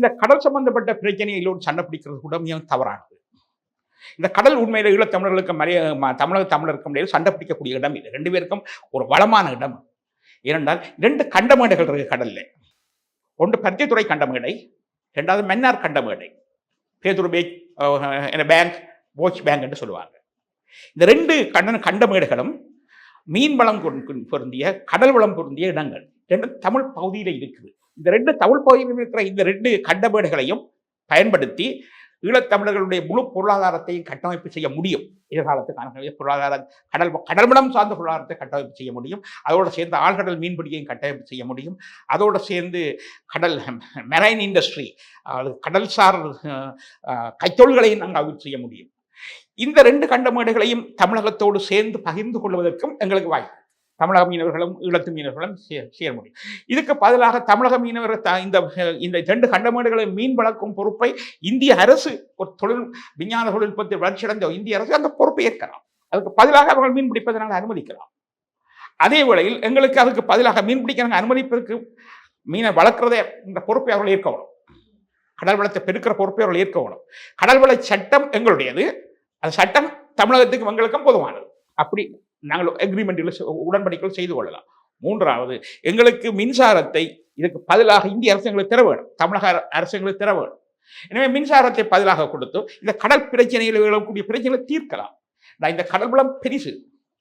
இந்த கடல் சம்பந்தப்பட்ட பிரச்சனையை ஒரு சண்டை பிடிக்கிறது கூட மிகவும் தவறானது. இந்த கடல் உண்மையில் ஈழத்தமிழர்களுக்கு மலைய தமிழக தமிழருக்கு இடையில் சண்டை பிடிக்கக்கூடிய இடம் இது. ரெண்டு பேருக்கும் ஒரு வளமான இடம். ஏனென்றால் இரண்டு கண்டமேடைகள் இருக்கு கடலில். ஒன்று பருத்தித்துறை கண்டமேடை ரெண்டாவது மன்னார் கண்டமேடை. பேதூர் பேக் என்ன பேங்க் போச் பேங்க் என்று சொல்லுவாங்க. இந்த ரெண்டு கண்ட கண்டமேடுகளும் மீன் வளம் பொருந்திய கடல் வளம் பொருந்திய இடங்கள். ரெண்டு தமிழ் பகுதியில் இருக்குது. இந்த ரெண்டு தமிழ் பகுதியில் இருக்கிற இந்த ரெண்டு கண்டமேடுகளையும் பயன்படுத்தி ஈழத்தமிழர்களுடைய முழு பொருளாதாரத்தையும் கட்டமைப்பு செய்ய முடியும். எதிர்காலத்துக்கான பொருளாதார கடல் கடல்மடம் சார்ந்த பொருளாதாரத்தை கட்டமைப்பு செய்ய முடியும். அதோடு சேர்ந்து ஆழ்கடல் மீன்பிடியையும் கட்டமைப்பு செய்ய முடியும். அதோடு சேர்ந்து கடல் மெரைன் இண்டஸ்ட்ரி கடல்சார் கைத்தொழில்களையும் நாங்கள் அபிவிருத்தி செய்ய முடியும். இந்த ரெண்டு கண்டமேடுகளையும் தமிழகத்தோடு சேர்ந்து பகிர்ந்து கொள்வதற்கும் எங்களுக்கு வாய்ப்பு. தமிழக மீனவர்களும் ஈழத்து மீனவர்களும் சே- சேர முடியும். இதுக்கு பதிலாக தமிழக மீனவர்கள் த- இந்த இந்த ரெண்டு கண்டமேடுகளை மீன் வளர்க்கும் பொறுப்பை இந்திய அரசு ஒரு தொழில் விஞ்ஞான தொழில்நுட்பத்தில் வளர்ச்சியடைந்த இந்திய அரசு அந்த பொறுப்பை ஏற்கலாம். அதுக்கு பதிலாக அவர்கள் மீன் பிடிப்பதை நாங்கள் அனுமதிக்கலாம். அதே வேளையில் எங்களுக்கு அதுக்கு பதிலாக மீன் பிடிக்க நாங்கள் அனுமதிப்பதற்கு மீனை வளர்க்குறதே இந்த பொறுப்பை அவர்கள் ஏற்க வேணும். கடல் வளத்தை பெருக்கிற பொறுப்பை அவர்கள் ஏற்க வேணும். கடல் வள சட்டம் எங்களுடையது. அந்த சட்டம் தமிழகத்துக்கு எங்களுக்கும் பொதுவானது. அப்படி நாங்கள் அக்ரிமெண்ட்டில் உடன்படிக்கைகள் செய்து கொள்ளலாம். மூன்றாவது எங்களுக்கு மின்சாரத்தை இதுக்கு பதிலாக இந்திய அரசு எங்களுக்கு தர வேணும் தமிழக அரசுங்களுக்கு அரசு எங்களுக்கு தர வேணும் எனவே மின்சாரத்தை பதிலாக கொடுத்து இந்த கடல் பிரச்சனையில் எழக்கூடிய பிரச்சனைகளை தீர்க்கலாம். நான் இந்த கடல் வளம் பெரிசு.